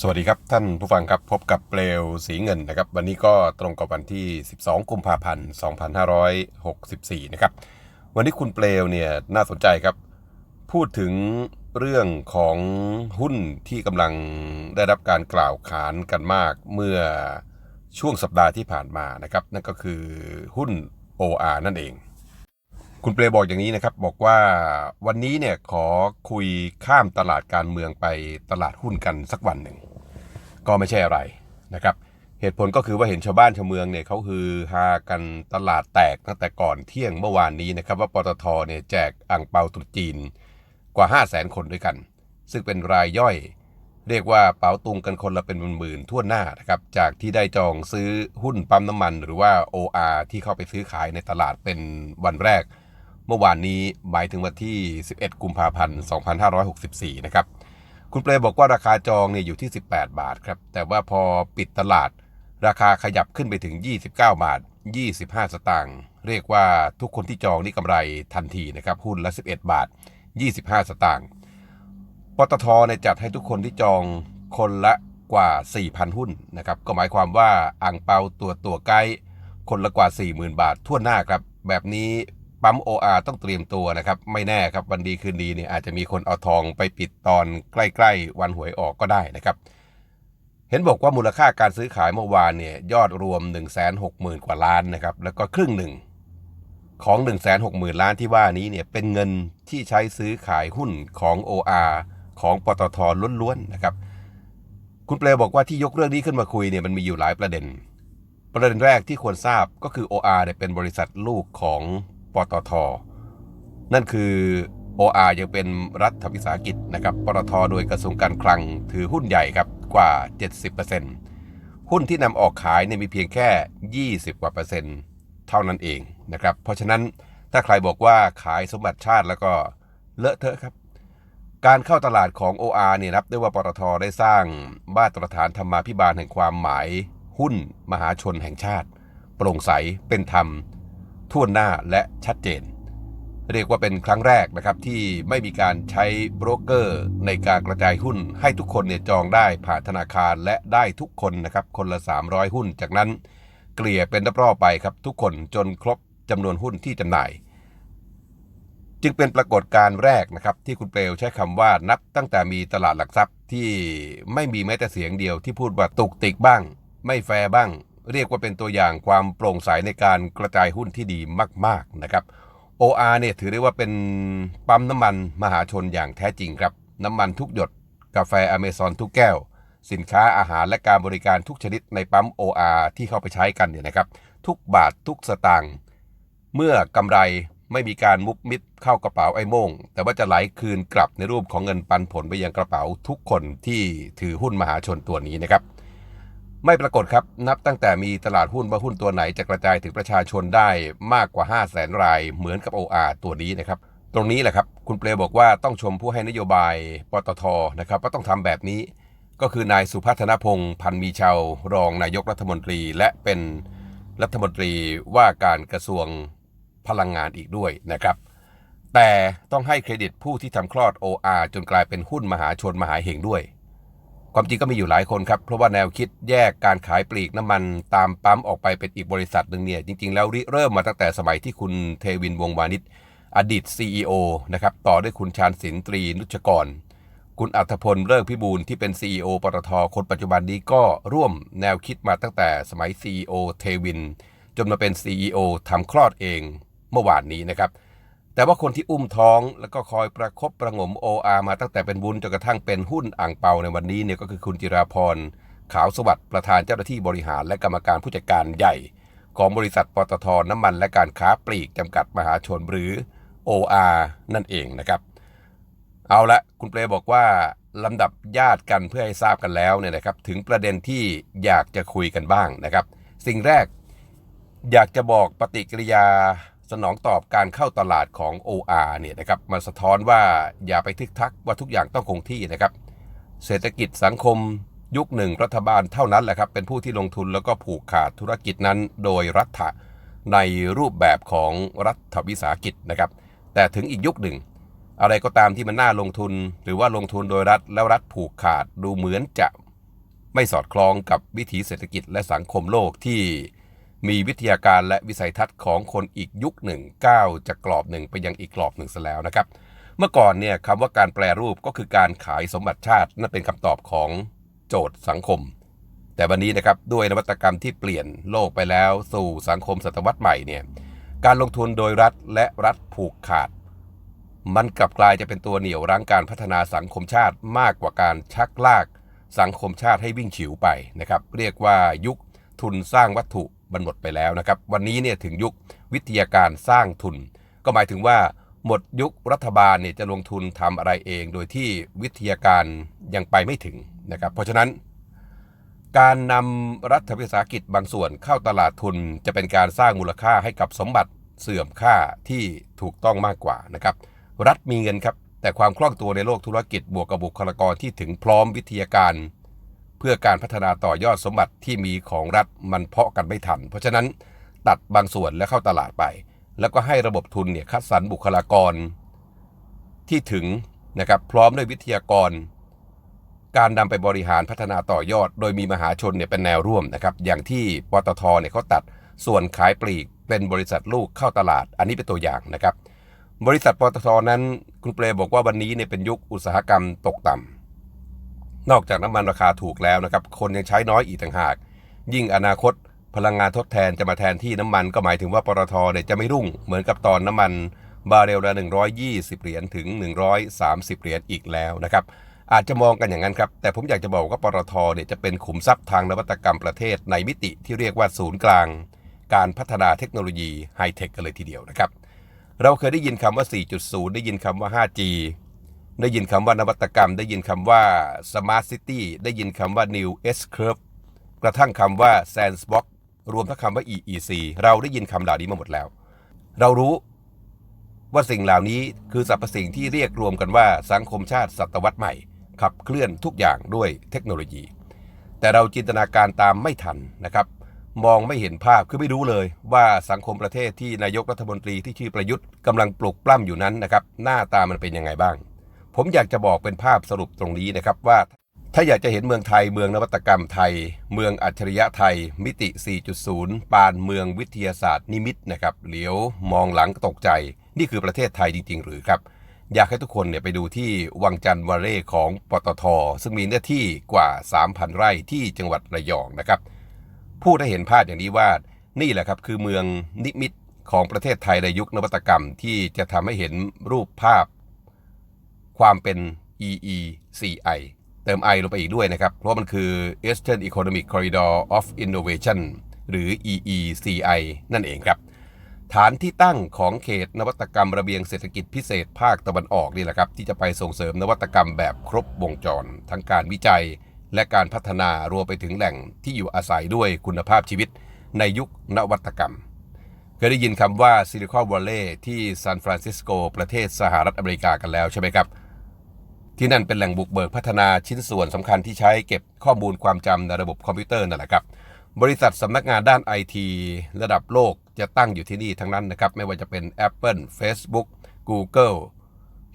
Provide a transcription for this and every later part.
สวัสดีครับท่านผู้ฟังครับพบกับเปลวสีเงินนะครับ วันนี้ก็ตรงกับวันที่ 12 กุมภาพันธ์ 2564 นะครับ วันนี้คุณเปลวเนี่ยน่าสนใจครับ พูดถึงเรื่องของหุ้นที่กำลังได้รับการกล่าวขานกันมากเมื่อช่วงสัปดาห์ที่ผ่านมานะครับ นั่นก็คือหุ้น OR นั่นเอง คุณเปลบอกอย่างนี้นะครับ บอกว่าวันนี้เนี่ยขอคุยข้ามตลาดการเมืองไปตลาดหุ้นกันสักวันหนึ่ง ก็ไม่ใช่อะไรนะครับ เหตุผลก็คือว่าเห็นชาวบ้านชาวเมืองเนี่ยเขาคือฮากันตลาดแตกตั้งแต่ก่อนเที่ยงเมื่อวานนี้นะครับ ว่าปตทเนี่ยแจกอ่างเปาตรุษจีนกว่า 5 0 0แสนคนด้วยกัน ซึ่งเป็นรายย่อย เรียกว่าเป๋าตุงกันคนละเป็นหมื่นๆทั่วหน้านะครับจากที่ได้จองซื้อหุ้นปั๊มน้ำมัน หรือว่า OR ที่เข้าไปซื้อขายในตลาดเป็นวันแรก เมื่อวานนี้หมายถึงวันที่ 11 กุมภาพันธ์ 2564 นะครับ คุณเปรมบอกว่าราคาจองเนี่ยอยู่ที่ 18 บาทครับ แต่ว่าพอปิดตลาด ราคาขยับขึ้นไปถึง 29 บาท 25 สตางค์ เรียกว่าทุกคนที่จองนี่กำไรทันทีนะครับ หุ้นละ 11 บาท 25 สตางค์ ปตทเนี่ยจัดให้ทุกคนที่จองคนละกว่า 4,000 หุ้นนะครับ ก็หมายความว่าอ่างเปาตัวตัวไกด์คนละกว่า 40,000 บาททั่วหน้าครับ แบบนี้ ปั๊ม OR ต้องเตรียมตัวนะครับ ไม่แน่ครับวันดีคืนดีเนี่ยอาจจะมีคนเอาทองไปปิดตอนใกล้ ๆ วันหวยออกก็ได้นะครับ เห็นบอกว่ามูลค่าการซื้อขายเมื่อวานเนี่ยยอดรวม 160,000 กว่าล้านนะครับ แล้วก็ครึ่งหนึ่งของ 160,000 ล้านที่ว่านี้เนี่ยเป็นเงินที่ใช้ซื้อขายหุ้นของ OR ของปตทล้วนๆนะครับ คุณเปลบอกว่าที่ยกเรื่องนี้ขึ้นมาคุยเนี่ยมันมีอยู่หลายประเด็น ประเด็นแรกที่ควรทราบก็คือ OR เนี่ยเป็นบริษัทลูกของ ปตท นั่นคือ OR ยังเป็นรัฐวิสาหกิจนะครับ ปตท โดยกระทรวงการคลังถือหุ้นใหญ่ครับกว่า 70%หุ้นที่นำออกขายเนี่ยมีเพียงแค่ 20 กว่าเปอร์เซ็นต์เท่านั้นเองนะครับ เพราะฉะนั้นถ้าใครบอกว่าขายสมบัติชาติแล้วก็เลอะเทอะครับ การเข้าตลาดของ OR เนี่ยนับได้ว่าปตทได้สร้างมาตรฐานธรรมาภิบาลแห่งความหมาย หุ้นมหาชนแห่งชาติ โปร่งใสเป็นธรรม ทั่วหน้าและชัดเจน เรียกว่าเป็นครั้งแรกนะครับที่ไม่มีการใช้โบรกเกอร์ ในการกระจายหุ้นให้ทุกคนเนี่ยจองได้ผ่านธนาคารและได้ทุกคนนะครับคนละ 300 หุ้น จากนั้นเกลี่ยเป็นรอบๆไปครับทุกคนจนครบจำนวนหุ้นที่จำหน่าย จึงเป็นปรากฏการณ์แรกนะครับที่คุณเปลวใช้คำว่านับตั้งแต่มีตลาดหลักทรัพย์ที่ไม่มีแม้แต่เสียงเดียวที่พูดว่าตุกติกบ้าง ไม่แฟร์บ้าง เรียกว่าเป็นตัวอย่างความโปร่งใสในการกระจายหุ้นที่ดีมาก ๆ นะครับ OR เนี่ยถือได้ว่าเป็นปั๊มน้ำมันมหาชนอย่างแท้จริงครับ น้ำมันทุกหยด กาแฟอเมซอนทุกแก้ว สินค้าอาหารและการบริการทุกชนิดในปั๊ม OR ที่เข้าไปใช้กันเนี่ยนะครับ ทุกบาททุกสตางค์เมื่อกำไรไม่มีการมุบมิดเข้ากระเป๋าไอ้โม่ง แต่ว่าจะไหลคืนกลับในรูปของเงินปันผลไปยังกระเป๋าทุกคนที่ถือหุ้นมหาชนตัวนี้นะครับ ไม่ปรากฏครับ นับตั้งแต่มีตลาดหุ้นว่าหุ้นตัวไหนจะกระจายถึงประชาชนได้มากกว่า 5 0 0แสนรายเหมือนกับ OR ตัวนี้นะครับ ตรงนี้แหละครับ คุณเปลบอกว่าต้องชมผู้ให้นโยบายปตทนะครับว่าต้องทำแบบนี้ ก็คือนายสุพัฒนพงศ์พันมีชาวรองนายกรัฐมนตรี และเป็นรัฐมนตรีว่าการกระทรวงพลังงานอีกด้วยนะครับ แต่ต้องให้เครดิตผู้ที่ทำคลอด OR จนกลายเป็นหุ้นมหาชนมหาเหงด้วย ความจริงก็มีอยู่หลายคนครับ เพราะว่าแนวคิดแยกการขายปลีกน้ำมันตามปั๊มออกไปเป็นอีกบริษัทหนึ่งเนี่ยจริง ๆ แล้วริเริ่มมาตั้งแต่สมัยที่คุณเทวินวงวานิชอดีต CEO นะครับต่อด้วยคุณชาญศิลป์ตรีนุชกร คุณอัธพลเลิกพิบูลที่เป็น CEO ปตทคนปัจจุบันนี้ก็ร่วมแนวคิดมาตั้งแต่สมัย CEO เทวิน จนมาเป็น CEO ทำคลอดเองเมื่อวานนี้นะครับ แต่ว่าคนที่อุ้มท้องแล้วก็คอยประคบประงม OR มาตั้งแต่เป็นบุญจนกระทั่งเป็นหุ้นอ่างเปาในวันนี้เนี่ยก็คือคุณจิราพรขาวสวัสดิ์ประธานเจ้าหน้าที่บริหารและกรรมการผู้จัดการใหญ่ ของบริษัทปตทน้ำมันและการค้าปลีกจำกัดมหาชนหรือ OR นั่นเองนะครับ เอาละคุณเปรบอกว่าลำดับญาติกันเพื่อให้ทราบกันแล้วเนี่ยนะครับ ถึงประเด็นที่อยากจะคุยกันบ้างนะครับ สิ่งแรกอยากจะบอกปฏิกิริยา สนองตอบการเข้าตลาดของ OR เนี่ยนะครับมันสะท้อนว่าอย่าไปทึกทักว่าทุกอย่างต้องคงที่นะครับ เศรษฐกิจสังคมยุคหนึ่งรัฐบาลเท่านั้นแหละครับ เป็นผู้ที่ลงทุนแล้วก็ผูกขาดธุรกิจนั้นโดยรัฐในรูปแบบของรัฐวิสาหกิจนะครับ แต่ถึงอีกยุคหนึ่ง อะไรก็ตามที่มันน่าลงทุน หรือว่าลงทุนโดยรัฐแล้วรัฐผูกขาดดูเหมือนจะไม่สอดคล้องกับวิถีเศรษฐกิจและสังคมโลกที่ มีวิทยาการและวิสัยทัศน์ของคนอีกยุคหนึ่งก้าวจากกรอบหนึ่งไปยังอีกกรอบหนึ่งซะแล้วนะครับ เมื่อก่อนเนี่ยคำว่าการแปรรูปก็คือการขายสมบัติชาตินั่นเป็นคำตอบของโจทย์สังคม แต่วันนี้นะครับด้วยนวัตกรรมที่เปลี่ยนโลกไปแล้วสู่สังคมศตวรรษใหม่เนี่ยการลงทุนโดยรัฐและรัฐผูกขาด มันกลับกลายจะเป็นตัวเหนี่ยวรั้งการพัฒนาสังคมชาติมากกว่าการชักลากสังคมชาติให้วิ่งฉิวไปนะครับ เรียกว่ายุคทุนสร้างวัตถุ มันหมดไปแล้วนะครับ วันนี้เนี่ยถึงยุควิทยาการสร้างทุน ก็หมายถึงว่าหมดยุครัฐบาลเนี่ยจะลงทุนทำอะไรเอง โดยที่วิทยาการยังไปไม่ถึงนะครับ เพราะฉะนั้น การนำรัฐวิสาหกิจบางส่วนเข้าตลาดทุน จะเป็นการสร้างมูลค่าให้กับสมบัติเสื่อมค่าที่ถูกต้องมากกว่านะครับ รัฐมีเงินครับแต่ความคล่องตัวในโลกธุรกิจบวกกับบุคลากรที่ถึงพร้อมวิทยาการ พื่อการพัฒนาต่อยอดสมบัติที่มีของรัฐมันเพาะกันไม่ทัน เพราะฉะนั้นตัดบางส่วนแล้วเข้าตลาดไป แล้วก็ให้ระบบทุนเนี่ยคัดสรรบุคลากร ที่ถึงนะครับพร้อมด้วยวิทยากร การนำไปบริหารพัฒนาต่อยอด โดยมีมหาชนเนี่ยเป็นแนวร่วมนะครับอย่างที่ปตทเนี่ยเขาตัดส่วนขายปลีกเป็นบริษัทลูกเข้าตลาด อันนี้เป็นตัวอย่างนะครับ บริษัทปตทนั้นคุณเปรบอกว่าวันนี้เนี่ยเป็นยุคอุตสาหกรรมตกต่ำ นอกจากน้ำมันราคาถูกแล้วนะครับ คนยังใช้น้อยอีกต่างหาก ยิ่งอนาคตพลังงานทดแทนจะมาแทนที่น้ำมันก็หมายถึงว่าปตทเนี่ยจะไม่รุ่งเหมือนกับตอนน้ำมันบาร์เรลละ 120 เหรียญถึง 130 เหรียญอีกแล้วนะครับ อาจจะมองกันอย่างนั้นครับ แต่ผมอยากจะบอกว่าปตทเนี่ยจะเป็นขุมทรัพย์ทางนวัตกรรมประเทศในมิติที่เรียกว่าศูนย์กลาง การพัฒนาเทคโนโลยีไฮเทคกันเลยทีเดียวนะครับ เราเคยได้ยินคำว่า 4.0 ได้ยินคำว่า 5G ได้ยินคำว่านวัตกรรม ได้ยินคำว่า Smart City ได้ยินคำว่า New S Curve กระทั่งคำว่า Sandbox รวมทั้งคำว่า EEC เราได้ยินคำเหล่านี้มาหมดแล้ว เรารู้ว่าสิ่งเหล่านี้คือสรรพสิ่งที่เรียกรวมกันว่าสังคมชาติศตวรรษใหม่ ขับเคลื่อนทุกอย่างด้วยเทคโนโลยี แต่เราจินตนาการตามไม่ทันนะครับ มองไม่เห็นภาพคือไม่รู้เลยว่าสังคมประเทศที่นายกรัฐมนตรีที่ชื่อประยุทธ์กำลังปลุกปล้ำอยู่นั้นนะครับหน้าตามันเป็นยังไงบ้าง ผมอยากจะบอกเป็นภาพสรุปตรงนี้นะครับว่า ถ้าอยากจะเห็นเมืองไทยเมืองนวัตกรรมไทย เมืองอัจฉริยะไทย มิติ 4.0 ปานเมืองวิทยาศาสตร์นิมิตนะครับเหลียวมองหลังตกใจ นี่คือประเทศไทยจริง ๆ หรือครับ อยากให้ทุกคนเนี่ยไปดูที่วังจันทร์วาเร่ของปตท ซึ่งมีเนื้อที่กว่า 3,000 ไร่ที่จังหวัดระยองนะครับพูดให้เห็นภาพอย่างนี้ว่านี่แหละครับคือเมืองนิมิตของประเทศไทยในยุคนวัตกรรมที่จะทำให้เห็นรูปภาพ ความเป็น EECI เติม I ลงไปอีกด้วยนะครับ เพราะมันคือ Eastern Economic Corridor of Innovation หรือ EECI นั่นเองครับ ฐานที่ตั้งของเขตนวัตกรรมระเบียงเศรษฐกิจพิเศษภาคตะวันออกนี่แหละครับ ที่จะไปส่งเสริมนวัตกรรมแบบครบวงจร ทั้งการวิจัย และการพัฒนารวมไปถึงแหล่งที่อยู่อาศัยด้วยคุณภาพชีวิต ในยุคนวัตกรรมเคยได้ยินคำว่าซิลิคอนวัลเลย์ที่ซานฟรานซิสโกประเทศสหรัฐอเมริกากันแล้วใช่ไหมครับ ที่นั่นเป็นแหล่งบุกเบิกพัฒนาชิ้นส่วนสำคัญที่ใช้เก็บข้อมูลความจำในระบบคอมพิวเตอร์นั่นแหละครับ บริษัทสำนักงานด้านไอทีระดับโลกจะตั้งอยู่ที่นี่ทั้งนั้นนะครับ ไม่ว่าจะเป็น Apple Facebook Google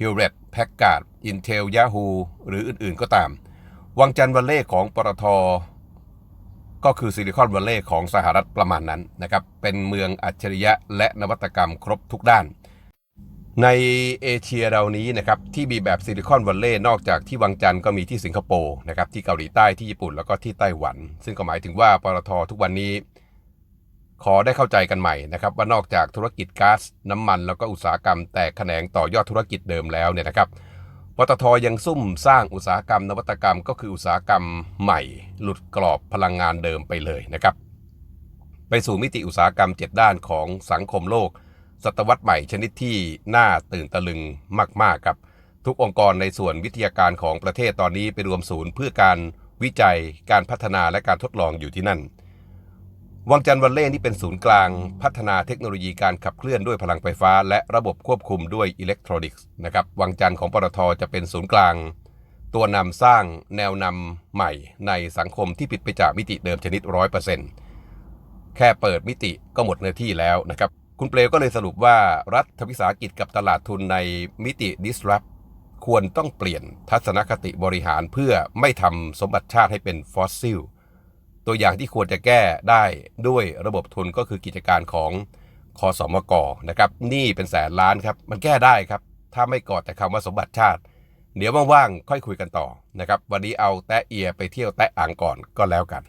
Hewlett Packard Intel Yahoo หรืออื่นๆก็ตาม วังจันทร์วัลเล่ของปตทก็คือซิลิคอนวัลเลย์ของสหรัฐประมาณนั้นนะครับ เป็นเมืองอัจฉริยะและนวัตกรรมครบทุกด้าน ในเอเชียเรานี้นะครับที่มีแบบซิลิคอนวัลเลย์นอกจากที่วังจันทร์ก็มีที่สิงคโปร์นะครับที่เกาหลีใต้ที่ญี่ปุ่นแล้วก็ที่ไต้หวัน ซึ่งก็หมายถึงว่าปตททุกวันนี้ ขอได้เข้าใจกันใหม่นะครับว่านอกจากธุรกิจก๊าซน้ำมันแล้วก็อุตสาหกรรม แตกแขนงต่อยอดธุรกิจเดิมแล้วเนี่ยนะครับปตทยังซุ่มสร้างอุตสาหกรรมนวัตกรรม ก็คืออุตสาหกรรมใหม่ หลุดกรอบพลังงานเดิมไปเลยนะครับไปสู่มิติอุตสาหกรรม 7 ด้านของสังคมโลก ศตวรรษใหม่ชนิดที่น่าตื่นตะลึงมาก ๆ ครับ ทุกองค์กรในส่วนวิทยาการของประเทศตอนนี้ไปรวมศูนย์เพื่อการวิจัยการพัฒนาและการทดลองอยู่ที่นั่น วังจันทร์วันเล่นี่เป็นศูนย์กลาง พัฒนาเทคโนโลยีการขับเคลื่อนด้วยพลังไฟฟ้า และระบบควบคุมด้วยอิเล็กทรอนิกส์นะครับวังจันทร์ของปตทจะเป็นศูนย์กลาง ตัวนำสร้างแนวนำใหม่ในสังคมที่ผิดไปจากมิติเดิมชนิด 100%แค่เปิดมิติก็หมดเนื้อที่แล้วนะครับ คุณเปลวก็เลยสรุปว่ารัฐวิสาหกิจกับตลาดทุนในมิติ disrupt ควรต้องเปลี่ยนทัศนคติบริหารเพื่อไม่ทำสมบัติชาติให้เป็นฟอสซิล ตัวอย่างที่ควรจะแก้ได้ด้วยระบบทุนก็คือกิจการของคอสมกนะครับนี่เป็นแสนล้านครับ มันแก้ได้ครับ ถ้าไม่กอดแต่คำว่าสมบัติชาติ เดี๋ยวว่างๆค่อยคุยกันต่อนะครับ วันนี้เอาแตะเอียไปเที่ยวแตะอ่างก่อนก็แล้วกัน